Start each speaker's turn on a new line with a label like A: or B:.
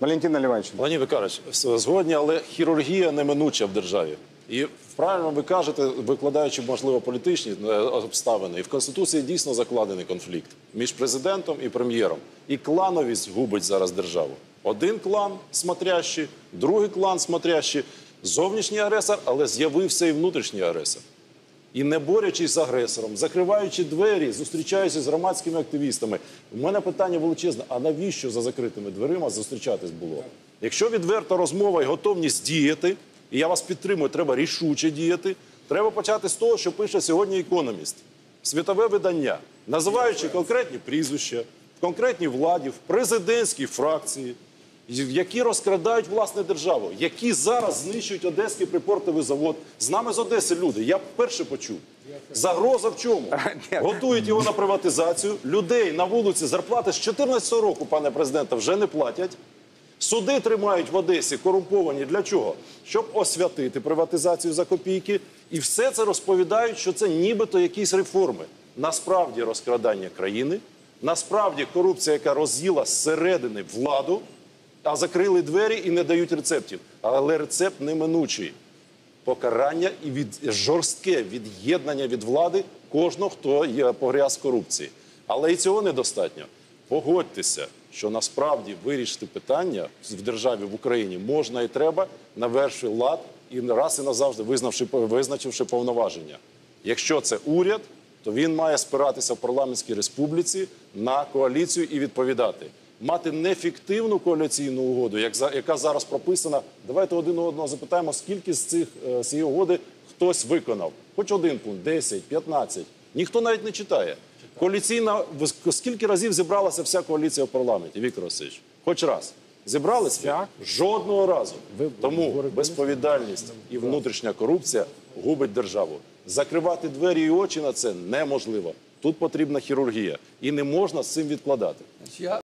A: Валентин Наливайович.
B: Леонід Викарович, згодні, але хірургія неминуча в державі. І правильно ви кажете, викладаючи, можливо, політичні е, обставини, в Конституції дійсно закладений конфлікт між президентом і прем'єром. І клановість губить зараз державу. Один клан смотрящий, другий клан смотрящий, зовнішній агресор, але з'явився і внутрішній агресор. І не борючись з агресором, закриваючи двері, зустрічаючись з громадськими активістами. У мене питання величезне: а навіщо за закритими дверима зустрічатись було? Якщо відверта розмова і готовність діяти, і я вас підтримую, треба рішуче діяти. Треба почати з того, що пише сьогодні економіст, світове видання, називаючи конкретні прізвища, в конкретній владі, в президентській фракції, які розкрадають власне державу, які зараз знищують Одеський припортовий завод. З нами з Одеси люди. Я вперше почув. Загроза в чому? Готують його на приватизацію. Людей на вулиці зарплати з 14 року, пане президенте, вже не платять. Суди тримають в Одесі корумповані для чого? Щоб освятити приватизацію за копійки. І все це розповідають, що це нібито якісь реформи. Насправді розкрадання країни, насправді корупція, яка роз'їла зсередини владу, а закрили двері і не дають рецептів. Але рецепт неминучий. Покарання і від жорстке від'єднання від влади кожного, хто є погряз корупції. Але і цього недостатньо. Погодьтеся, що насправді вирішити питання в державі в Україні можна і треба, наверши лад і раз і назавжди визнавши визначивши повноваження. Якщо це уряд, то він має спиратися в парламентській республіці на коаліцію і відповідати. Мати нефіктивну коаліційну угоду, як за яка зараз прописана. Давайте один одного запитаємо, скільки з цих е, з цієї угоди хтось виконав. Хоч один пункт, 10, 15. Ніхто навіть не читає. Коаліційна в- скільки разів зібралася вся коаліція в парламенті, Віктор Васильович? Хоч раз. Зібралися? Жодного разу. Тому безповідальність і внутрішня корупція губить державу. Закривати двері і очі на це неможливо. Тут потрібна хірургія. І не можна з цим відкладати.
C: Я